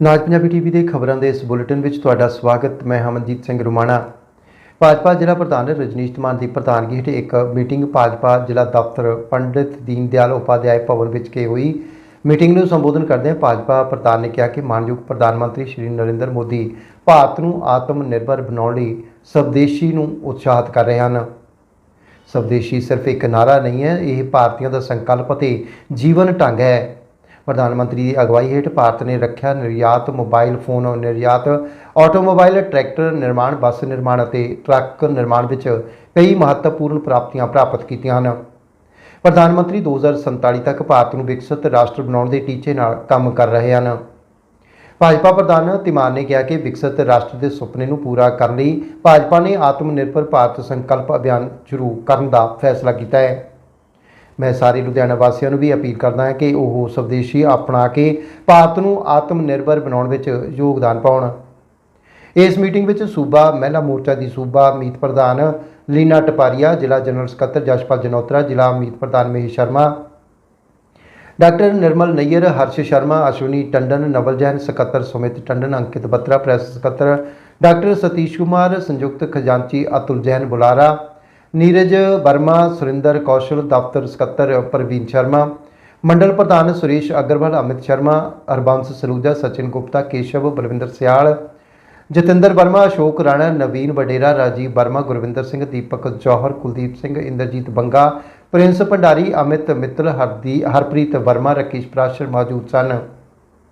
ਨਾਜ Punjabi TV ਦੇ ਖਬਰਾਂ ਦੇ ਇਸ ਬੁਲੇਟਿਨ ਵਿੱਚ ਤੁਹਾਡਾ ਸਵਾਗਤ। ਮੈਂ ਹਮਨਜੀਤ ਸਿੰਘ ਰੁਮਾਣਾ। ਭਾਜਪਾ ਜ਼ਿਲ੍ਹਾ ਪ੍ਰਧਾਨ ਰਜਨੀਸ਼ ਧਮਾਨ ਦੀ ਪ੍ਰਧਾਨਗੀ ਹੇਠ ਇੱਕ ਮੀਟਿੰਗ ਭਾਜਪਾ ਜ਼ਿਲ੍ਹਾ ਦਫ਼ਤਰ ਪੰਡਿਤ ਦੀਨ ਦਿਆਲ ਉਪਾਧਿਆਇ ਭਵਨ ਵਿੱਚ ਕੇ ਹੋਈ। ਮੀਟਿੰਗ ਨੂੰ ਸੰਬੋਧਨ ਕਰਦਿਆਂ ਭਾਜਪਾ ਪ੍ਰਧਾਨ ਨੇ ਕਿਹਾ ਕਿ ਮਾਨਯੋਗ ਪ੍ਰਧਾਨ ਮੰਤਰੀ ਸ਼੍ਰੀ ਨਰਿੰਦਰ ਮੋਦੀ ਭਾਰਤ ਨੂੰ ਆਤਮ ਨਿਰਭਰ ਬਣਾਉਣ ਲਈ ਸਵਦੇਸ਼ੀ ਨੂੰ ਉਤਸ਼ਾਹਿਤ ਕਰ ਰਹੇ ਹਨ। ਸਵਦੇਸ਼ੀ ਸਿਰਫ ਇੱਕ ਨਾਰਾ ਨਹੀਂ ਹੈ, ਇਹ ਭਾਰਤੀਆਂ ਦਾ ਸੰਕਲਪ ਅਤੇ ਜੀਵਨ ਢੰਗ ਹੈ। ਪ੍ਰਧਾਨ ਮੰਤਰੀ ਦੀ ਅਗਵਾਈ ਹੇਠ ਭਾਰਤ ਨੇ ਰੱਖਿਆ ਨਿਰਯਾਤ ਮੋਬਾਈਲ ਫੋਨ, ਨਿਰਯਾਤ ਆਟੋਮੋਬਾਈਲ ਟਰੈਕਟਰ ਨਿਰਮਾਣ, ਬੱਸ ਨਿਰਮਾਣ ਅਤੇ ਟਰੱਕ ਨਿਰਮਾਣ ਵਿੱਚ ਕਈ ਮਹੱਤਵਪੂਰਨ ਪ੍ਰਾਪਤੀਆਂ ਪ੍ਰਾਪਤ ਕੀਤੀਆਂ ਹਨ। ਪ੍ਰਧਾਨ ਮੰਤਰੀ 2047 ਤੱਕ ਭਾਰਤ ਨੂੰ ਵਿਕਸਿਤ ਰਾਸ਼ਟਰ ਬਣਾਉਣ ਦੇ ਟੀਚੇ ਨਾਲ ਕੰਮ ਕਰ ਰਹੇ ਹਨ। ਭਾਜਪਾ ਪ੍ਰਧਾਨ ਤਿਮਾਨ ਨੇ ਕਿਹਾ ਕਿ ਵਿਕਸਿਤ ਰਾਸ਼ਟਰ ਦੇ ਸੁਪਨੇ ਨੂੰ ਪੂਰਾ ਕਰਨ ਲਈ ਭਾਜਪਾ ਨੇ ਆਤਮ ਨਿਰਭਰ ਭਾਰਤ ਸੰਕਲਪ ਅਭਿਆਨ ਸ਼ੁਰੂ ਕਰਨ ਦਾ ਫੈਸਲਾ ਕੀਤਾ ਹੈ। ਮੈਂ ਸਾਰੇ ਲੁਧਿਆਣਾ ਵਾਸੀਆਂ ਨੂੰ ਵੀ ਅਪੀਲ ਕਰਦਾ ਹਾਂ ਕਿ ਉਹ ਸਵਦੇਸ਼ੀ ਅਪਣਾ ਕੇ ਭਾਰਤ ਨੂੰ ਆਤਮ ਨਿਰਭਰ ਬਣਾਉਣ ਵਿੱਚ ਯੋਗਦਾਨ ਪਾਉਣ। ਇਸ ਮੀਟਿੰਗ ਵਿੱਚ ਸੂਬਾ ਮਹਿਲਾ ਮੋਰਚਾ ਦੀ ਸੂਬਾ ਮੀਤ ਪ੍ਰਧਾਨ ਲੀਨਾ ਟਪਾਰੀਆ, ਜ਼ਿਲ੍ਹਾ ਜਨਰਲ ਸਕੱਤਰ ਜਸ਼ਪਾਲ ਜਨੋਤਰਾ, ਜ਼ਿਲ੍ਹਾ ਮੀਤ ਪ੍ਰਧਾਨ ਮਹੇਸ਼ ਸ਼ਰਮਾ, ਡਾਕਟਰ ਨਿਰਮਲ ਨਈਅਰ, ਹਰਸ਼ ਸ਼ਰਮਾ, ਅਸ਼ਵਨੀ ਟੰਡਨ, ਨਵਲ ਜੈਨ ਸਕੱਤਰ ਸੁਮਿਤ ਟੰਡਨ ਅੰਕਿਤ ਬੱਤਰਾ ਪ੍ਰੈਸ ਸਕੱਤਰ, ਡਾਕਟਰ ਸਤੀਸ਼ ਕੁਮਾਰ, ਸੰਯੁਕਤ ਖਜ਼ਾਨਚੀ ਅਤੁਲ ਜੈਨ ਬੁਲਾਰਾ ਨੀਰਜ ਵਰਮਾ, ਸੁਰਿੰਦਰ ਕੌਸ਼ਲ, ਦਫ਼ਤਰ ਸਕੱਤਰ ਪ੍ਰਵੀਨ ਸ਼ਰਮਾ, ਮੰਡਲ ਪ੍ਰਧਾਨ ਸੁਰੇਸ਼ ਅਗਰਵਾਲ, ਅਮਿਤ ਸ਼ਰਮਾ, ਹਰਬੰਸ ਸਲੂਜਾ, ਸਚਿਨ ਗੁਪਤਾ, ਕੇਸ਼ਵ ਬਲਵਿੰਦਰ ਸਿਆਲ, ਜਤਿੰਦਰ ਵਰਮਾ, ਅਸ਼ੋਕ ਰਾਣਾ, ਨਵੀਨ ਵਡੇਰਾ, ਰਾਜੀਵ ਵਰਮਾ, ਗੁਰਵਿੰਦਰ ਸਿੰਘ, ਦੀਪਕ ਜੌਹਰ, ਕੁਲਦੀਪ ਸਿੰਘ, ਇੰਦਰਜੀਤ ਬੰਗਾ, ਪ੍ਰਿੰਸ ਭੰਡਾਰੀ, ਅਮਿਤ ਮਿੱਤਲ, ਹਰਦੀ, ਹਰਪ੍ਰੀਤ ਵਰਮਾ, ਰਕੇਸ਼ ਪ੍ਰਾਸ਼ਰ ਮੌਜੂਦ ਸਨ।